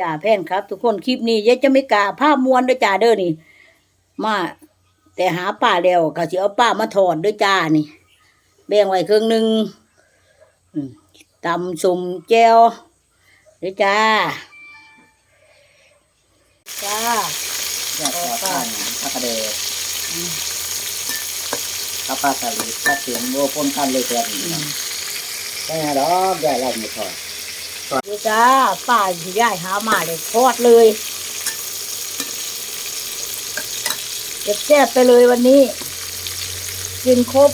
จ่าแพนครับ ทุกคนคลิปนี้ยายจะไม่กล้าภาพมวนเด้วยจ่าเด้อนี่ มา แต่หาป้าแล้วก็สิเอาป้ามาถอดเด้วยจ้านี่ แบ่งไว้ครึ่งหนึ่งอืมตำสุ่มแจวเด้วยจ้าจ้าแยกแถวข้างพระกระเดชข้าปลาสลิดข้าเสียงโว้พ่นกันเลยเพื่อนได้ไงดอกใหญ่เราไม่ถอ ดเด้วยจ้าป้าสิย้ายหามาเลยทอดเลยแซ่บๆไปเลยวันนี้ กินครบ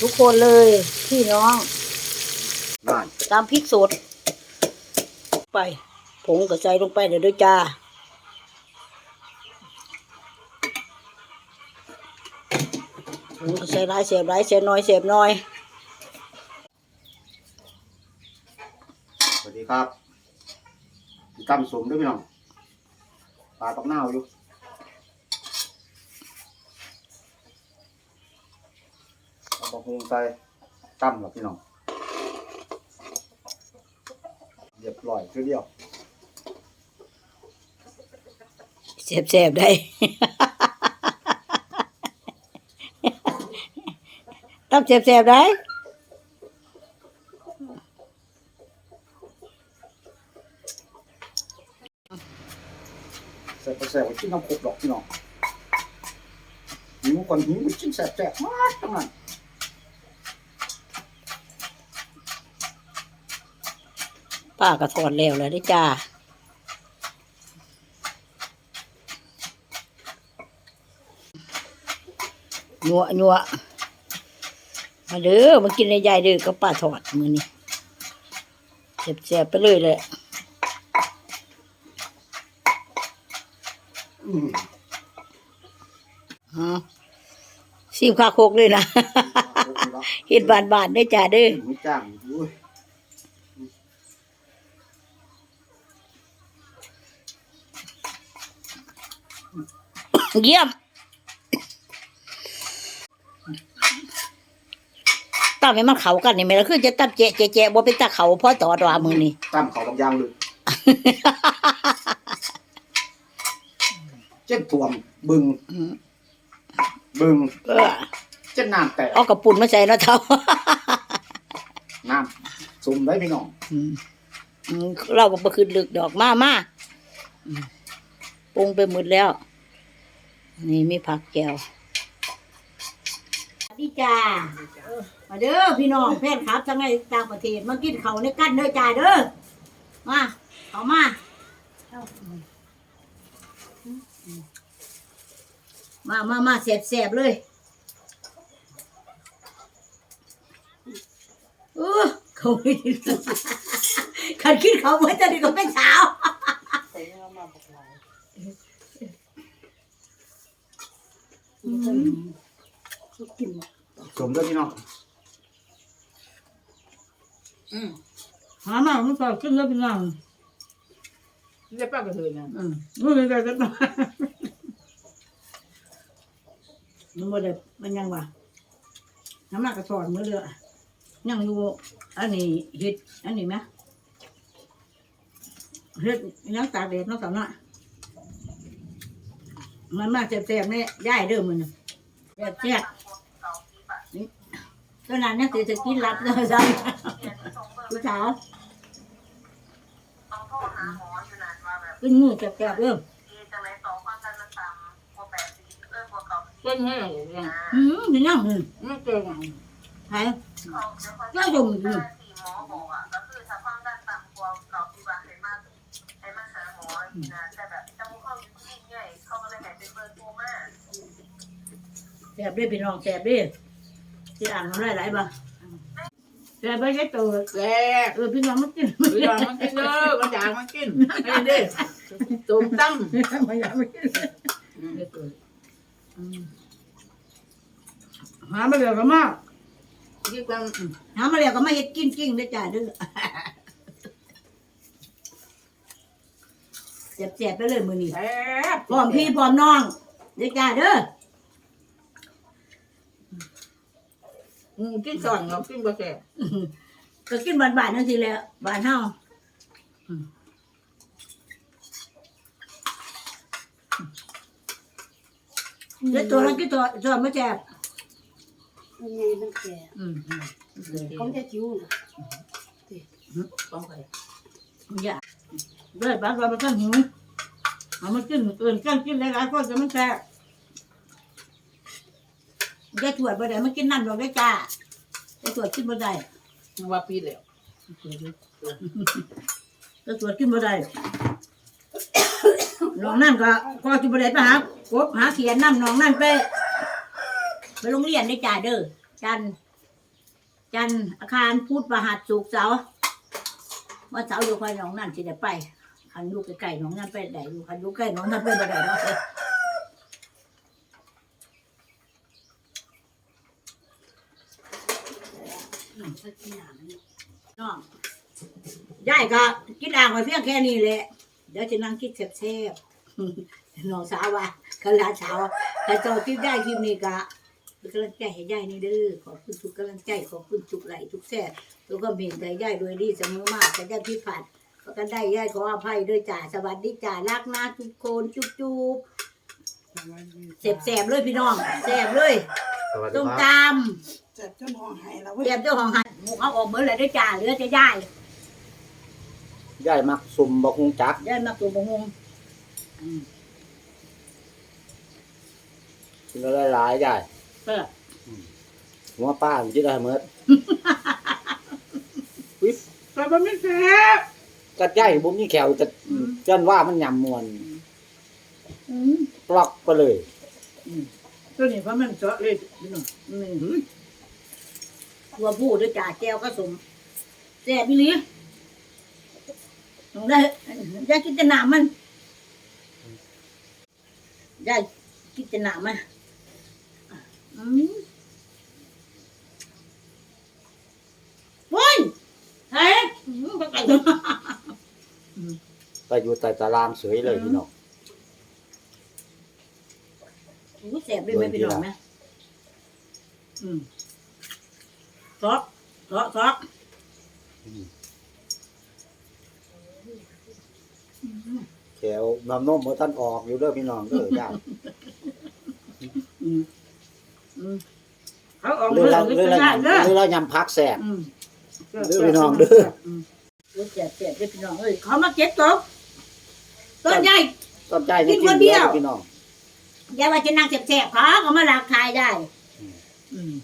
ทุกคนเลยพี่น้องตามพริกสดไปผงก็ใส่ลงไปเดี๋ยวด้วยจ้าผงก็ใส่หลายเสียบหลายเสียบน้อยเสียบน้อย สวัสดี ครับตำสมด้วยพี่น้องปลาตอกเน่าอยู่เอาบะฮงใส่ตำหรอพี่น้องเรียบร้อยคือเดียวเสียบเสียบได้ ต้องเสียบเสียบได้ แซ่บแซ่บๆกินน้ำครบดอกพี่น้องหิวก่อนหิวไปกินแซ่บมากทั้งนั้นป้าก็ถอดแล้วเลยด้จ้าหนัวหนัวมาเด้อมากินในยายเด้อก็ป้าถอดมือนี่เสียบเสียบไปเลยเลยอืมฮะ ซีมข้าวโคกเลยนะเห็ดบานบานๆได้อจ้าเด้อหมูจ้างอุ้ยเยี่ยมตั้มให้มันเขากันนี่ไหมล่ะคือจะตั้มเจ๊ะเจ๊ะเจ๊ะบ่เป็นตาเขาพ่อต่อดวามือนี่ตามเขาบางอย่างเลย เจ็ดถ่วมบึงอืมบึงเออเจ็ดน้ำแตกเอากระปุ่นมาใส่เนาะเท่าน้ำซุ่มได้พี่น้องอืมอืมเราก็บ่ขึ้นลึกดอกมามาอืมปรุงไปหมดแล้ว นี่มีผักแก้วสวัสดีจ้าเออมาเด้อพี่น้องแฟนครับทั้งในต่างประเทศมากินเขาวในกันเด้อจ้าเด้อมาเขามา มามามาเสียบเสียบๆเลยเออเขาไม่กินขันกินเขาเมื่อจะดีก็เป็นสาวซุ่มได้พี่น้องหามาไม่พอขึ้นแล้วเป็นไง เรียกป้ากระเทยนะอืมไม่เป็นไรก็ต้องมันบ่ได้มันยังวะน้ำหนักกระสอนมือเรือยังอยู่อันนี้เห็ดอันนี้ไหมเห็ดยังตากแดดเนาะสาวน่ะมันมาแซ่บๆเนี่ย่ายเด้อมันน่ะแซ่บๆนี่ตอนนั้นยังสิจะกินรับเลยจ้ะผู้สาว ต้องโทรหาหมออยู่นั่นว่าแบบ กินมือแซ่บๆเด้อดีจังเลยสองความดันมันต่ำกว่าแปดสิบเออกว่าเก่าสิบเป็นไงเนี่ยนะอืมเป็นยังอืมไม่เก่งใช่เขาเดี๋ยวเขาก็จะดมอยู่ที่หมอบอกอะก็คือถ้าความดันต่ำกว่าเก่าสิบวันให้มาให้มาหาหมอนะแต่แบบจมูกเขาอยู่ที่ใหญ่เขาก็เลยให้เป็นเบอร์โทรมาแสบด้วยพี่น้องแสบด้วยที่อ่านมันหลายๆบ่ แสบไปแค่ตัวแซ่บเออพี่น้องมันกินเวลามันกินเด้อมันอยากมันกินไอ้เด้ตุ่มตั้มไม่อยากไม่กินหามาเหลือก็มากยิ่งตั้มหามาเหลือก็มาเฮ็ดกินกิ้งได้อจ้าเด้อแสบๆไปเลยมื้อนี้แซ่บพร้อมพี่พร้อมน้องเด้อจ้าเด้อ กินส่อนเรากินบ่แซ่บก็กินบ้านๆนั่นสิแหละบ้านเฮาเดี๋ยวตัวนั้นก็ตัวตัวไม่แจ็บมันไงมันแก่อืมเขาจะจิ้วนะต้องไปอย่าด้วยบางเราไปกันหิวเอามากินอื่นกันกินหลายๆคนจะมันแซ่บ ได้ถวดบ่ได้มากินน้ำดอกได้จ้าได้ถวดกินบ่ได้ว่าปีแล้วได้ถวดกินบ่ได้น้องนั่นก็ก็จุบ่ได้ไปหากบหาเขียนน้ำน้องนั่นไปไปโรงเรียนได้จ้าเด้อจันทร์จันทร์อาคารพุธประหัสศุกร์เสาร์วันเสาร์อยู่คอยน้องนั่นสิได้ไปคันอยู่ใกล้ๆน้องนั่นไปได้อยู่คันอยู่ใกล้น้องนั่นไปบ่ได้เนาะ สักอย่างนึงน้องยายก็กินอ่างไว้เพียงแค่นี้แหละเดี๋ยวจะนั่งคิดแซ่บๆน้องสาวว่ากันลาสาวแต่จ้าคลิปได้คลิปนี้ก็เป็นกำลังใจให้ยายนี่เด้อขอบคุณทุกกำลังใจขอบคุณทุกไหลทุกแซ่บทุกก็เห็นใจยายโดยดีเสมอมากแต่ยายพี่ผัดก็กันได้ยายขออภัยด้วยจ้าสวัสดีจ้ารักนะทุกคนจุ๊บจุ๊บแซ่บๆเลยพี่น้องแซ่บเลยสวัสดีต้มครับตาม เจ็บจนห้องหายแล้วเตรียมเจ้าของหันหมูเขาออกเบอร์เลยด้วยจ้าเหลือจะยายยายมักสุ่มบอกฮุงจักยายมาตัวบงงกินแล้วหลายๆยายเออหัวป้ามันจะได้เมื่อวิสแต่มันไม่แซ่บกระจายบุ้มนี่แขวจะจนว่ามันยำมวนอืมปลอกไปเลย ตัวนี้เพราะมันเจาะเลยพี่น้องนี่ ตัวผู้ด้วยจ่าแก้วก็สมแซ่บพี่ลีต้องได้ยายกินแต่หนามันยายกินแต่หนามันอืมโว้ยเฮ้ยอืมไปไกลตัวไปอยู่ใต้ตารางเสยเลยพี่น้องโอ้แซ่บด้วยไหมพี่น้องนะอืม ซอกซอกซอกแขวน้ำนมเมื่อท่านออกอยู่เด้อพี่น้องเด้อยายอืมอืมเขาออกเรื่เมื่อองเราไม่เรื่องได้เราเด้อเรื่องเรายำพักแสบอืมเด้อพี่น้องเด้อมรถแจกแจกเด้อพี่น้องเอ้ยเขามาเก็บตกต้นใหญ่ ต้นใจกินคนเดียวพี่น้องอย่าว่าจะนั่งแสบๆเขาก็มาหลักทายได้ อืม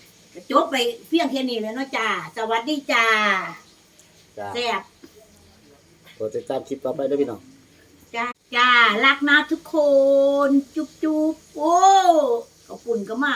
จบไปเพียงแค่นี้เลยเนาะจ้า สวัสดีจ้าจ้าแซ่บกดติดตามคลิปต่อไปเด้อพี่น้องจ้าจ้ารักนะทุกคน จุ๊บจุ๊บโอ้ขอบคุณก็มา